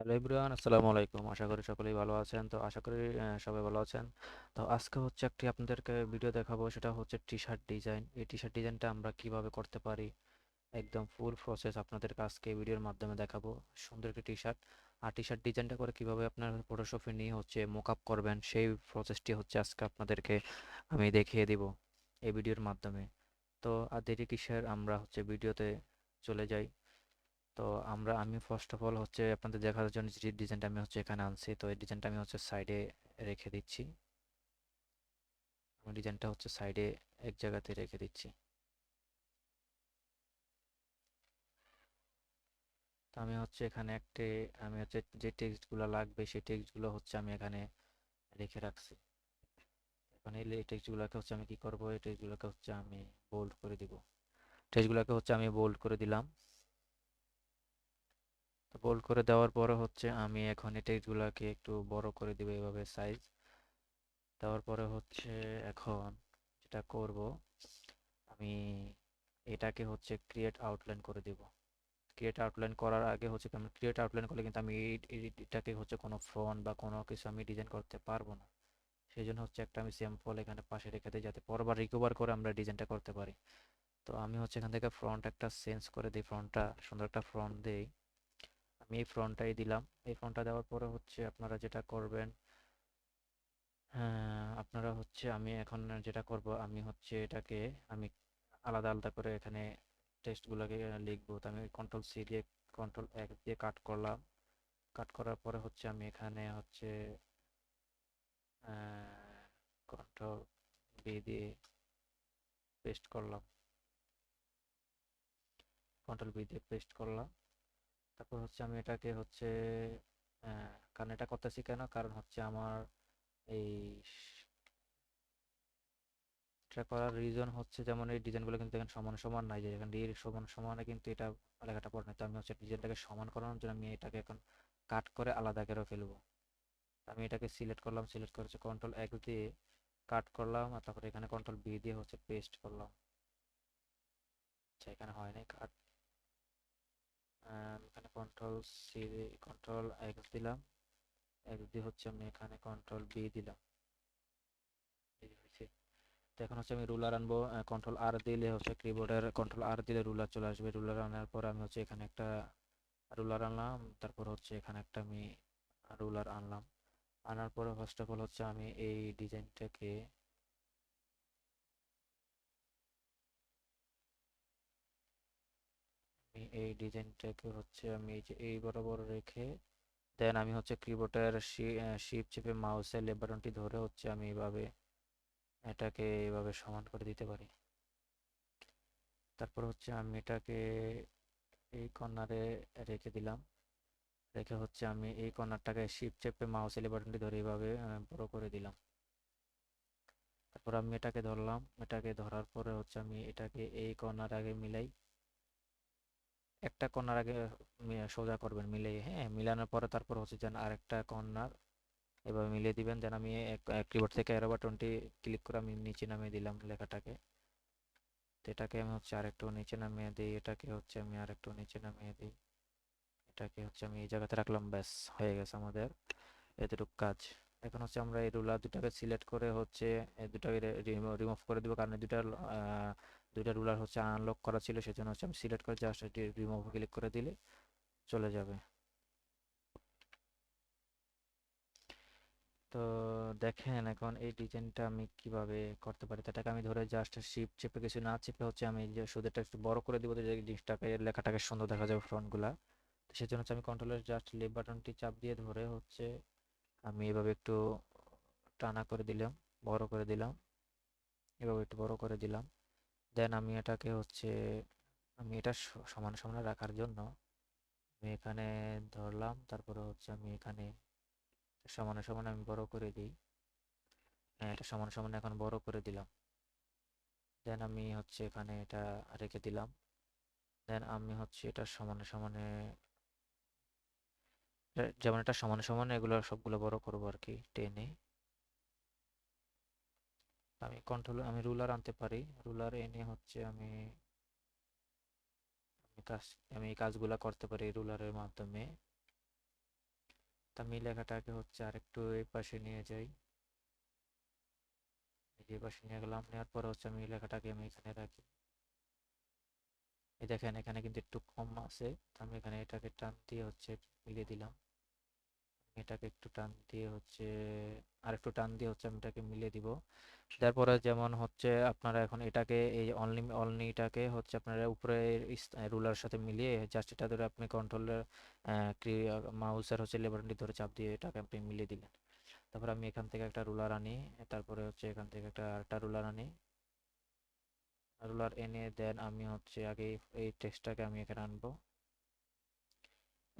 Hello everyone আসসালামু আলাইকুম। আশা করি সকলেই ভালো আছেন। তো আশা করি সবাই ভালো আছেন। তো আজকে হচ্ছে একটি আপনাদেরকে ভিডিও দেখাবো। সেটা হচ্ছে টি শার্ট ডিজাইন এই টি শার্ট ডিজাইনটা আমরা কীভাবে করতে পারি? একদম ফুল প্রসেস আপনাদেরকে আজকে ভিডিওর মাধ্যমে দেখাবো। সুন্দর একটি টি শার্ট আর টি শার্ট ডিজাইনটা করে কীভাবে আপনার ফটোশপে নিয়ে হচ্ছে মোক আপ করবেন, সেই প্রসেসটি হচ্ছে আজকে আপনাদেরকে আমি দেখিয়ে দিব এই ভিডিওর মাধ্যমে। তো আর দেরি কিসের? আমরা হচ্ছে ভিডিওতে চলে যাই। তো আমরা, আমি ফার্স্ট অফ অল হচ্ছে আপনাদের দেখার জন্য যে ডিজাইনটা আমি হচ্ছে এখানে আনছি। তো এই ডিজাইনটা আমি হচ্ছে সাইডে রেখে দিচ্ছি। ডিজাইনটা হচ্ছে সাইডে এক জায়গাতে রেখে দিচ্ছি। তো আমি হচ্ছে এখানে একটি, আমি হচ্ছে যে টেক্সটগুলো লাগবে, সেই টেক্সটগুলো হচ্ছে আমি এখানে রেখে রাখছি। এখন এই টেক্সটগুলোকে হচ্ছে আমি কি করব? এই টেক্সটগুলোকে হচ্ছে আমি বোল্ড করে দিব। টেক্সটগুলোকে হচ্ছে আমি বোল্ড করে দিলাম। বোল্ড করে দেওয়ার পরে হচ্ছে আমি এখন এই টেক্সটগুলোকে একটু বড় করে দিব এভাবে সাইজ দেওয়ার পরে হচ্ছে এখন যেটা করব, আমি এটাকে হচ্ছে ক্রিয়েট আউটলাইন করে দিব। ক্রিয়েট আউটলাইন করার আগে হচ্ছে আমি ক্রিয়েট আউটলাইন করলে কিন্তু আমি এটাকে হচ্ছে কোনো ফ্রন্ট বা কোনো কিছু আমি ডিজাইন করতে পারব না। সেই জন্য হচ্ছে একটা আমি স্যাম্পল এখানে পাশে রেখে দিই যাতে পরবার রিকভার করে আমরা ডিজাইনটা করতে পারি। তো আমি হচ্ছে এখান থেকে ফ্রন্ট একটা চেঞ্জ করে দিই ফ্রন্টটা সুন্দর একটা ফ্রন্ট দিই। আমি এই ফ্রন্টটাই দিলাম। এই ফ্রন্টটা দেওয়ার পরে হচ্ছে আপনারা যেটা করবেন হ্যাঁ আপনারা হচ্ছে আমি এখন যেটা করব, আমি হচ্ছে এটাকে, আমি আলাদা আলাদা করে এখানে টেক্সটগুলোকে লিখব। তো আমি কন্ট্রোল সি দিয়ে কন্ট্রোল এক দিয়ে কাট করলাম। কাট করার পরে হচ্ছে আমি এখানে হচ্ছে কন্ট্রোল বি দিয়ে পেস্ট করলাম। কন্ট্রোল বি দিয়ে পেস্ট করলাম। তারপর হচ্ছে আমি এটাকে হচ্ছে কারণ এটা করতেছি কেন? কারণ হচ্ছে আমার এই এটা করার রিজন হচ্ছে যেমন এই ডিজাইনগুলো কিন্তু এখানে সমান সমান নাই, যে এখানে এই সমান সমানে কিন্তু এটা লেখাটা পড়ে না তো আমি হচ্ছে ডিজাইনটাকে সমান করানোর জন্য আমি এটাকে এখন কাট করে আলাদা করে ফেলব। আমি এটাকে সিলেক্ট করলাম সিলেক্ট করে হচ্ছে কন্ট্রোল এক দিয়ে কাট করলাম আর তারপরে এখানে কন্ট্রোল বি দিয়ে হচ্ছে পেস্ট করলাম। আচ্ছা এখানে হয় নাই কাট এখানে কন্ট্রোল সি কন্ট্রোল এক্স দিলাম। এক্স দিয়ে হচ্ছে আমি এখানে কন্ট্রোল বি দিলাম। এখন হচ্ছে আমি রুলার আনব। কন্ট্রোল আর দিলে হচ্ছে কিবোর্ডের কন্ট্রোল আর দিলে রুলার চলে আসবে। রুলার আনার পর আমি হচ্ছে এখানে একটা রুলার আনলাম। তারপর হচ্ছে এখানে একটা আমি রুলার আনলাম। আনার পরে ফার্স্ট অফ অল হচ্ছে আমি এই ডিজাইনটাকে এই ডিজাইনটাকে হচ্ছে আমি এই যে, এই বরাবর রেখে দেন আমি হচ্ছে কিবোর্ডের শিপ চেপে মাউসের লেফট বাটনটি ধরে হচ্ছে আমি এইভাবে এটাকে এইভাবে সমান করে দিতে পারি। তারপর হচ্ছে আমি এটাকে এই কর্নারে রেখে দিলাম। রেখে হচ্ছে আমি এই কর্নারটাকে শিপ চেপে মাউসের লেফট বাটনটি ধরে এইভাবে বড় করে দিলাম। তারপর আমি এটাকে ধরলাম। এটাকে ধরার পরে হচ্ছে আমি এটাকে এই কর্নার আগে মিলাই একটা কর্নার আগে সোজা করবেন মিলিয়ে হ্যাঁ? মিলানোর পরে তারপর হচ্ছে যেন আরেকটা কর্নার এভাবে মিলিয়ে দিবেন যেন আমি কিবোর্ড থেকে অ্যারো বাটনটি ক্লিক করে আমি নিচে নামিয়ে দিলাম লেখাটাকে। এটাকে আমি হচ্ছে আরেকটু নিচে নামিয়ে দিই এটাকে হচ্ছে আমি আরেকটু নিচে নামিয়ে দিই। এটাকে হচ্ছে আমি এই জায়গাতে রাখলাম ব্যাস হয়ে গেছে আমাদের এতটুকু কাজ। এখন হচ্ছে আমরা এই রুলার দুটাকে সিলেক্ট করে হচ্ছে এই দুটাকে রিমুভ করে দিব কারণ এই দুটা আহ, দুইটা রুলার হচ্ছে আনলক করা ছিল, সেজন্য হচ্ছে আমি সিলেক্ট করে জাস্ট এটি রিমুভ ক্লিক করে দিলে চলে যাবে। তো দেখেন এখন এই ডিজাইনটা আমি কীভাবে করতে পারি? এটাকে আমি ধরে জাস্ট শিপ চেপে কিছু না চেপে হচ্ছে আমি যে এটা একটু বড় করে দিব জিনিসটাকে লেখাটাকে সুন্দর দেখা যাবে ফ্রন্টগুলা তো সেজন্য হচ্ছে আমি কন্ট্রোলের জাস্ট লেফট বাটনটি চাপ দিয়ে ধরে হচ্ছে আমি এভাবে একটু টানা করে দিলাম, বড় করে দিলাম, এভাবে একটু বড় করে দিলাম। দেন আমি এটাকে হচ্ছে, আমি এটা সমান সমান রাখার জন্য আমি এখানে ধরলাম, তারপরে হচ্ছে আমি এখানে সমানে সমানে আমি বড় করে দিই। হ্যাঁ এটা সমান সমান এখন বড় করে দিলাম। দেন আমি হচ্ছে এখানে এটা রেখে দিলাম। দেন আমি হচ্ছে এটা সমানে সমানে, যেমন এটা সমানে সমানে এগুলো সবগুলো বড় করব আর কি, টেনে। আমি কন্ট্রোল আমি রুলার আনতে পারি। রুলার এনে হচ্ছে আমি কাজ, আমি এই কাজগুলো করতে পারি রুলারের মাধ্যমে। আমি লেখাটাকে হচ্ছে আরেকটু এই পাশে নিয়ে যাই। এই পাশে নিয়ে গেলাম, নেওয়ার পরে হচ্ছে আমি লেখাটাকে আমি এখানে রাখি। এই দেখেন, এখানে কিন্তু একটু কম আছে। আমি এখানে এটাকে টান দিয়ে হচ্ছে মিলিয়ে দিলাম। এটাকে একটু টান দিয়ে হচ্ছে আর একটু টান দিয়ে হচ্ছে আমি এটাকে মিলিয়ে দিব। তারপরে যেমন হচ্ছে আপনারা এখন এটাকে, এই অনলি, অনলিটাকে হচ্ছে আপনারা উপরে রুলার সাথে মিলিয়ে জাস্ট এটা ধরে আপনি কন্ট্রোলের মাউসের হচ্ছে লেবারটি ধরে চাপ দিয়ে এটাকে আপনি মিলিয়ে দিলেন। তারপর আমি এখান থেকে একটা রুলার আনি, তারপরে হচ্ছে এখান থেকে একটা আরেকটা রুলার আনি। রুলার এনে দেন আমি হচ্ছে আগে এই টেক্সটটাকে আমি এখানে আনব।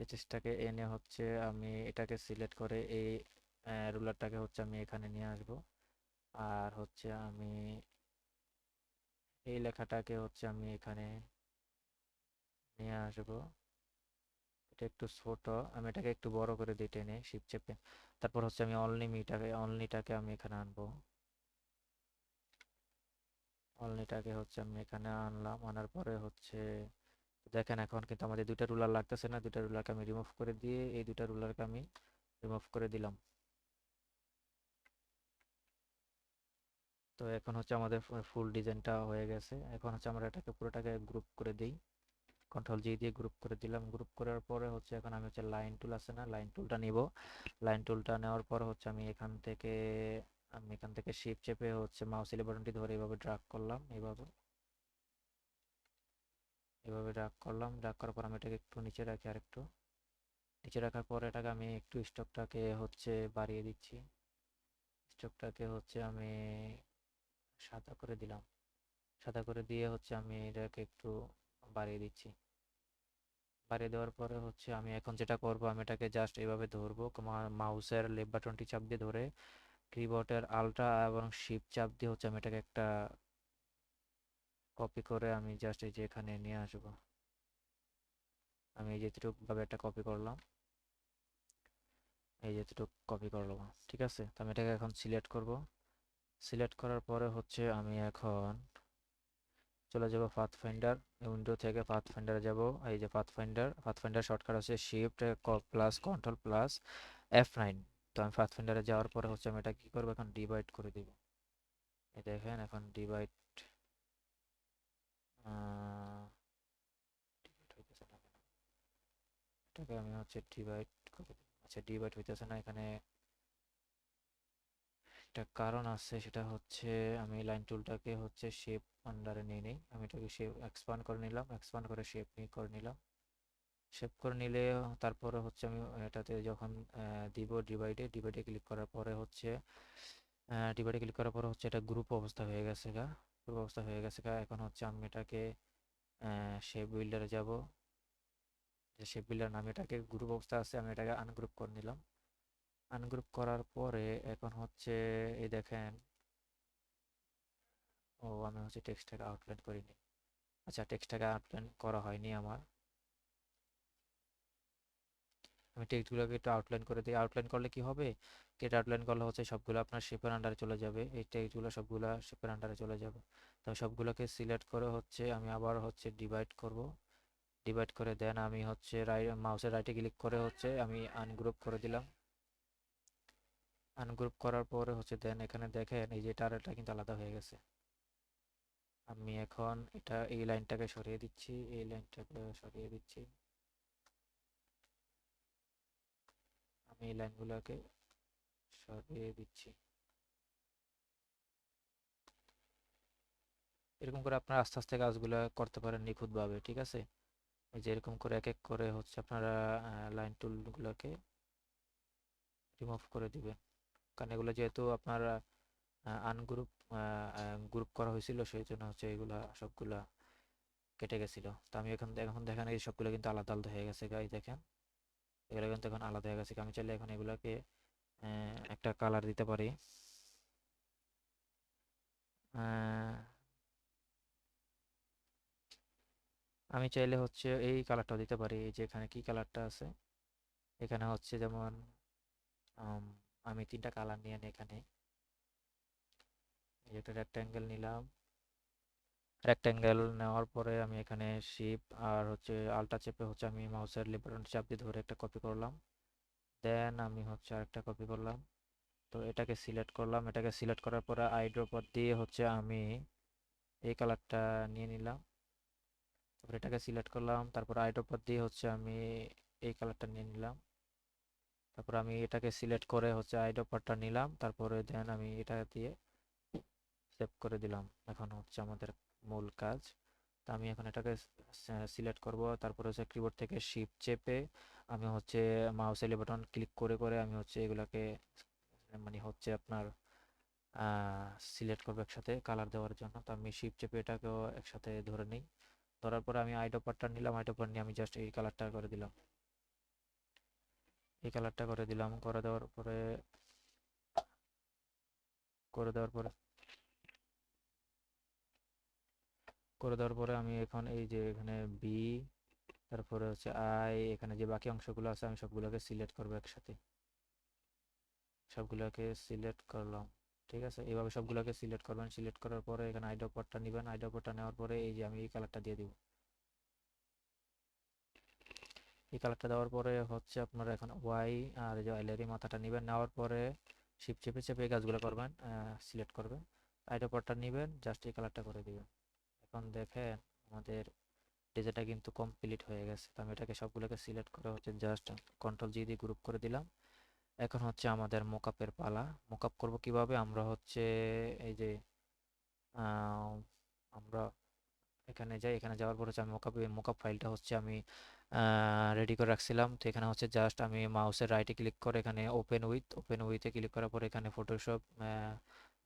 এই টেক্সটটাকে এনে হচ্ছে আমি এটাকে সিলেক্ট করে এই রুলারটাকে হচ্ছে আমি এখানে নিয়ে আসব। আর হচ্ছে আমি এই লেখাটাকে হচ্ছে আমি এখানে নিয়ে আসব। এটা একটু ছোট, আমি এটাকে একটু বড় করে দিই টেনে শিপ চেপে, তারপর হচ্ছে আমি অনলি মিটাকে অনলিটাকে আমি এখানে আনব। অনলিটাকে হচ্ছে আমি এখানে আনলাম, আনার পরে হচ্ছে দেখেন এখন কিন্তু আমাদের দুইটা রুলার লাগতেছে না, দুইটা রুলারকে আমি রিমুভ করে দিয়ে এই দুইটা রুলারকে আমি রিমুভ করে দিলাম। তো এখন হচ্ছে আমাদের ফুল ডিজাইনটা হয়ে গেছে। এখন হচ্ছে আমরা এটাকে পুরোটাকে গ্রুপ করে দিই। কন্ট্রোল জি দিয়ে গ্রুপ করে দিলাম। গ্রুপ করার পরে হচ্ছে এখন আমি হচ্ছে লাইন টুল আছে না লাইন টুলটা নিব। লাইন টুলটা নেওয়ার পর হচ্ছে আমি এখান থেকে, আমি এখান থেকে শিপ চেপে হচ্ছে মাউস বাটনটি ধরে এভাবে ড্রাগ করলাম এইভাবে এভাবে ডাক করলাম। ডাক করার পর আমি এটাকে একটু নিচে রাখি আর একটু নিচে রাখার পর এটাকে আমি একটু স্টকটাকে হচ্ছে বাড়িয়ে দিচ্ছি। স্টকটাকে হচ্ছে আমি সাদা করে দিলাম। সাদা করে দিয়ে হচ্ছে আমি এটাকে একটু বাড়িয়ে দিচ্ছি। বাড়িয়ে দেওয়ার পরে হচ্ছে আমি এখন যেটা করব, আমি এটাকে জাস্ট এইভাবে ধরবো। মাউসের লেফট বাটনটি চাপ দিয়ে ধরে কিবোর্ডের আলট্রা এবং শিপ চাপ দিয়ে হচ্ছে আমি এটাকে একটা কপি করে আমি জাস্ট এই যে এখানে নিয়ে আসব। আমি এই যেটুকু ভাবে একটা কপি করলাম। এই যেটুকু কপি করলাম, ঠিক আছে? তো আমি এটাকে এখন সিলেক্ট করব। সিলেক্ট করার পরে হচ্ছে আমি এখন চলে যাব পাথ ফাইন্ডার উইন্ডো থেকে পাথ ফাইন্ডারে যাব। এই যে path finder path finder shortcut হচ্ছে shift plus control plus F nine তো আমি পাথ ফাইন্ডারে যাওয়ার পরে হচ্ছে আমি এটা কী করব? এখন ডিভাইড করে দিব। এই দেখেন, এখন ডিভাইড আমি হচ্ছে ডিভাইড আচ্ছা ডিভাইড হইতেছে না এখানে একটা কারণ আছে সেটা হচ্ছে আমি লাইন টুলটাকে হচ্ছে শেপ আন্ডারে নিয়ে নিই আমি এটাকে শেপ এক্সপান্ড করে নিলাম এক্সপান্ড করে শেপ নিয়ে করে নিলাম শেপ করে নিলে তারপরে হচ্ছে আমি এটাতে যখন দিব ডিভাইডে ডিভাইডে ক্লিক করার পরে হচ্ছে ডিভাইডে ক্লিক করার পরে হচ্ছে এটা গ্রুপ অবস্থা হয়ে গেছে গা গ্রুপ অবস্থা হয়ে গেছে এখন হচ্ছে আমি এটাকে শেপ বিল্ডারে যাব। যে শেপ বিল্ডার নামে এটাকে গ্রুপ অবস্থা আছে, আমি এটাকে আনগ্রুপ করে নিলাম। আনগ্রুপ করার পরে এখন হচ্ছে, এই দেখেন, ও আমি হচ্ছে টেক্সটটাকে আউটলাইন করিনি আচ্ছা টেক্সটটাকে আউটলাইন করা হয়নি আমার। আমি টেক্সটগুলোকে একটু আউটলাইন করে দিই। আউটলাইন করলে কি হবে? টেট আউটলাইন করলে হচ্ছে সবগুলো আপনার শেপের আন্ডারে চলে যাবে। এই টেক্সটগুলো সবগুলো শেপের আন্ডারে চলে যাবে। তো সবগুলোকে সিলেক্ট করে হচ্ছে আমি আবার হচ্ছে ডিভাইড করব। ডিভাইড করে দেন আমি হচ্ছে রাইট মাউসের রাইটে ক্লিক করে হচ্ছে আমি আনগ্রুপ করে দিলাম। আনগ্রুপ করার পরে হচ্ছে দেন এখানে দেখেন এই যে টারেলটা কিন্তু আলাদা হয়ে গেছে। আমি এখন এটা এই লাইনটাকে সরিয়ে দিচ্ছি, এই লাইনটাকে সরিয়ে দিচ্ছি। আমি এই লাইনগুলোকে সরিয়ে দিচ্ছি। এরকম করে আপনারা আস্তে আস্তে কাজগুলো করতে পারেন নিখুঁতভাবে, ঠিক আছে? এই যে এরকম করে এক এক করে হচ্ছে আপনারা লাইন টুলগুলোকে রিমুভ করে দিবেন। কারণ এগুলো যেহেতু আপনার আনগ্রুপ গ্রুপ করা হয়েছিল, সেই জন্য হচ্ছে এগুলা সবগুলা কেটে গেছিল। তো আমি এখন এখন দেখেন এই সবগুলো কিন্তু আলাদা আলাদা হয়ে গেছে গাই দেখেন। এগুলো কিন্তু এখন আলাদা হয়ে গেছে। আমি চাইলে এখন এগুলাকে একটা কালার দিতে পারি। আমি চাইলে হচ্ছে এই কালারটাও দিতে পারি। এই যে এখানে কি কালারটা আছে? এখানে হচ্ছে যেমন আমি তিনটা কালার নিয়ে এখানে। একটা রেক্ট্যাঙ্গেল নিলাম। রেক্ট্যাঙ্গেল নেওয়ার পরে আমি এখানে শিপ আর হচ্ছে আলটা চেপে হচ্ছে আমি মাউসের লিবারন চাপ দিয়ে ধরে একটা কপি করলাম। দেন আমি হচ্ছে আরেকটা কপি করলাম। তো এটাকে সিলেক্ট করলাম। এটাকে সিলেক্ট করার পরে আইড্রপার দিয়ে হচ্ছে আমি এই কালারটা নিয়ে নিলাম। তারপর এটাকে সিলেক্ট করলাম। তারপর আইড্রপার দিয়ে হচ্ছে আমি এই কালারটা নিয়ে নিলাম। তারপর আমি এটাকে সিলেক্ট করে হচ্ছে আইড্রপারটা নিলাম। তারপরে দেন আমি এটা দিয়ে সেভ করে দিলাম। এখন হচ্ছে আমাদের মূল কাজ। তো আমি এখন এটাকে সিলেক্ট করব। তারপর হচ্ছে কিবোর্ড থেকে শিফট চেপে আমি হচ্ছে মাউস এলি বাটন ক্লিক করে করে আমি হচ্ছে এগুলাকে মানে হচ্ছে আপনার সিলেক্ট করব একসাথে কালার দেওয়ার জন্য। তো আমি শিফট চেপে এটাকেও একসাথে ধরে নিই। ধরার পরে আমি আইডোপারটা নিলাম। আইডোপার নিয়ে আমি জাস্ট এই কালারটা করে দিলাম। এই কালারটা করে দিলাম। করে দেওয়ার পরে, করে দেওয়ার পরে করে দেওয়ার পরে আমি এখন এই যে এখানে বি তারপরে হচ্ছে আই এখানে যে বাকি অংশগুলো আছে আমি সবগুলোকে সিলেক্ট করব একসাথে। সবগুলোকে সিলেক্ট করলাম, ঠিক আছে? এইভাবে সবগুলোকে সিলেক্ট করবেন। সিলেক্ট করার পরে এখানে আইডোপারটা নেবেন। আইডোপারটা নেওয়ার পরে এই যে আমি এই কালারটা দিয়ে দিব। এই কালারটা দেওয়ার পরে হচ্ছে আপনারা এখন ওয়াই আর যে আইলারি মাথাটা নেবেন। নেওয়ার পরে শিপ চেপে চেপে এই গাছগুলো করবেন সিলেক্ট করবেন। আইডোপারটা নেবেন জাস্ট এই কালারটা করে দিবেন। এখন দেখেন আমাদের ডিজাইনটা কিন্তু কমপ্লিট হয়ে গেছে। তো আমি এটাকে সবগুলোকে সিলেক্ট করে হচ্ছে জাস্ট কন্ট্রোল জি দিয়ে গ্রুপ করে দিলাম। এখন হচ্ছে আমাদের মোকআপের পালা। মোকআপ করব কীভাবে? আমরা হচ্ছে এই যে আমরা এখানে যাই। এখানে যাওয়ার পর হচ্ছে আমি মোকআপ মোকআপ ফাইলটা হচ্ছে আমি রেডি করে রাখছিলাম। তো এখানে হচ্ছে জাস্ট আমি মাউসের রাইটে ক্লিক করে এখানে ওপেন উইথ ওপেন উইথে ক্লিক করার পর এখানে ফটোশপ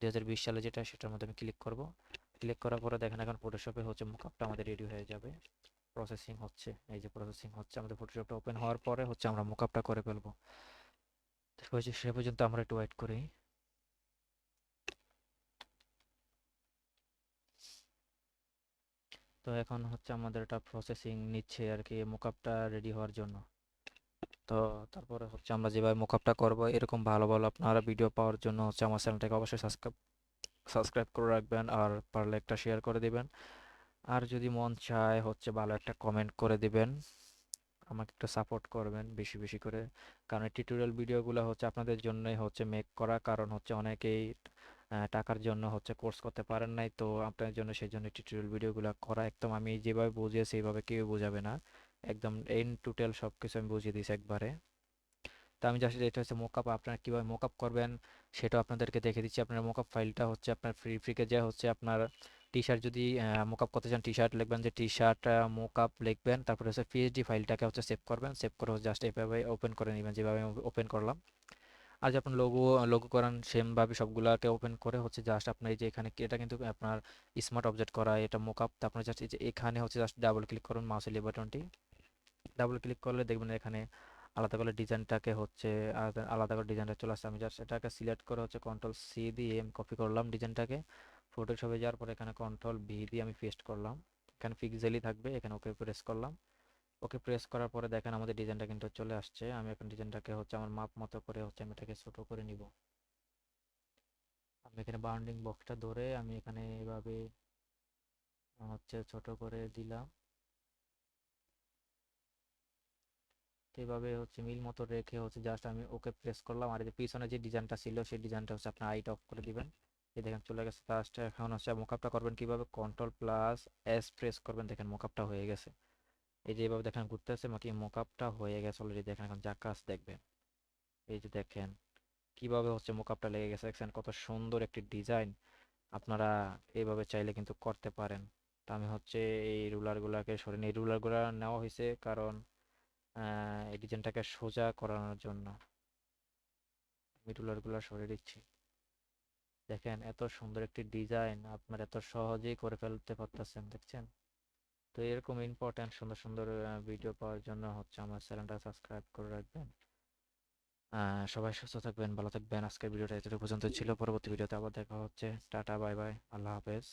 দু হাজার বিশ সালে যেটা, সেটার মধ্যে আমি ক্লিক করব। ক্লিক করার পরে দেখেন এখন ফটোশপে হচ্ছে মোকআপটা আমাদের রেডি হয়ে যাবে। প্রসেসিং হচ্ছে, এই যে প্রসেসিং হচ্ছে, আমাদের ফটোশপটা ওপেন হওয়ার পরে হচ্ছে আমরা মোকআপটা করে ফেলব। সে পর্যন্ত আমরা একটু ওয়েট করি। তো এখন হচ্ছে আমাদের এটা প্রসেসিং নিচ্ছে আর কি মোকআপটা রেডি হওয়ার জন্য। তো তারপরে হচ্ছে আমরা যেভাবে মোকআপটা করব, এরকম ভালো ভালো আপনারা ভিডিও পাওয়ার জন্য হচ্ছে আমার চ্যানেলটাকে অবশ্যই সাবস্ক্রাইব সাবস্ক্রাইব করে রাখবেন আর পারলে একটা শেয়ার করে দিবেন। আর যদি মন চায় হচ্ছে ভালো একটা কমেন্ট করে দিবেন, আমাকে একটু সাপোর্ট করবেন বেশি বেশি করে। কারণ টিউটোরিয়াল ভিডিওগুলো হচ্ছে আপনাদের জন্যই হচ্ছে মেক করা। কারণ হচ্ছে অনেকেই টাকার জন্য হচ্ছে কোর্স করতে পারেন নাই। তো আপনার জন্য সেই জন্য টিউটোরিয়াল ভিডিওগুলো করা। একদম আমি যেভাবে বুঝিয়েছি সেইভাবে কেউ বোঝাবে না। একদম এন টুটেল সব কিছু আমি বুঝিয়ে দিয়েছি একবারে। তো আমি জাস্ট এটা হচ্ছে মোকআপ আপনারা কীভাবে মোকআপ করবেন সেটাও আপনাদেরকে দেখে দিচ্ছি। আপনার মোকআপ ফাইলটা হচ্ছে আপনার ফ্রি ফ্রিকে যে হচ্ছে আপনার টি শার্ট যদি মোকআপ করতে চান টি শার্ট লিখবেন যে টি শার্ট মোকআপ লিখবেন, তারপরে হচ্ছে পিএইচডি ফাইলটাকে হচ্ছে সেভ করবেন। সেভ করে জাস্ট এভাবে ওপেন করে নেবেন, যেভাবে ওপেন করলাম। আর যে আপনার লোগো লোগো করান সেমভাবে সবগুলোকে ওপেন করে হচ্ছে জাস্ট আপনার এই যে এখানে এটা কিন্তু আপনার স্মার্ট অবজেক্ট করা, এটা মোকআপ তো আপনার জাস্ট এই যে এখানে হচ্ছে জাস্ট ডাবল ক্লিক করুন মাউসের বাটনটি ডাবল ক্লিক করলে দেখবেন এখানে আলাদা করে ডিজাইনটাকে হচ্ছে, আলাদা করে ডিজাইনটা চলে আসছে। আমি জাস্ট এটাকে সিলেক্ট করে হচ্ছে কন্ট্রোল সি দিয়ে আমি কপি করলাম ডিজাইনটাকে। ফটোশপে যাওয়ার পরে এখানে কন্ট্রোল ভি দিয়ে আমি পেস্ট করলাম। এখানে পিক্সেলই থাকবে, এখানে ওকে প্রেস করলাম। ওকে প্রেস করার পরে দেখেন আমাদের ডিজাইনটা কিন্তু চলে আসছে। আমি এখন ডিজাইনটাকে হচ্ছে আমার মাপ মতো করে হচ্ছে আমি এটাকে ছোটো করে নিব। আমি এখানে বাউন্ডিং বক্সটা ধরে আমি এখানে এভাবে, হচ্ছে ছোট করে দিলাম। এভাবে হচ্ছে মিল মতো রেখে হচ্ছে জাস্ট আমি ওকে প্রেস করলাম। আর যে পিছনে যে ডিজাইনটা ছিল, সেই ডিজাইনটা হচ্ছে আপনার আইট অফ করে দিবেন। এই দেখেন চলে গেছে ফার্স্ট এখন হচ্ছে মোকআপটা করবেন কীভাবে? কন্ট্রোল প্লাস এস প্রেস করবেন। দেখেন মোকআপটা হয়ে গেছে। এই যে এভাবে দেখেন ঘুরতেছে, বাকি মোকআপটা হয়ে গেছে অলরেডি দেখেন এখন জাকাস দেখবেন। এই যে দেখেন কীভাবে হচ্ছে মোকআপটা লেগে গেছে। দেখছেন কত সুন্দর একটি ডিজাইন। আপনারা এইভাবে চাইলে কিন্তু করতে পারেন। তা আমি হচ্ছে এই রুলারগুলোকে সরে নিই। এই রুলারগুলো নেওয়া হয়েছে কারণ এই ডিজাইনটাকে সোজা করানোর জন্য। আমি রুলারগুলো সরে দিচ্ছি। দেখেন, এত সুন্দর একটি ডিজাইন। আপনার এত সহজেই করে ফেলতে পারতেছেন, দেখছেন? তো এরকম ইম্পর্ট্যান্ট সুন্দর সুন্দর ভিডিও পাওয়ার জন্য হচ্ছে আমার চ্যানেলটা সাবস্ক্রাইব করে রাখবেন। সবাই সুস্থ থাকবেন, ভালো থাকবেন। আজকের ভিডিওটা এতটুকু পর্যন্ত ছিল। পরবর্তী ভিডিওতে আবার দেখা হচ্ছে। টাটা বাই বাই আল্লাহ হাফেজ।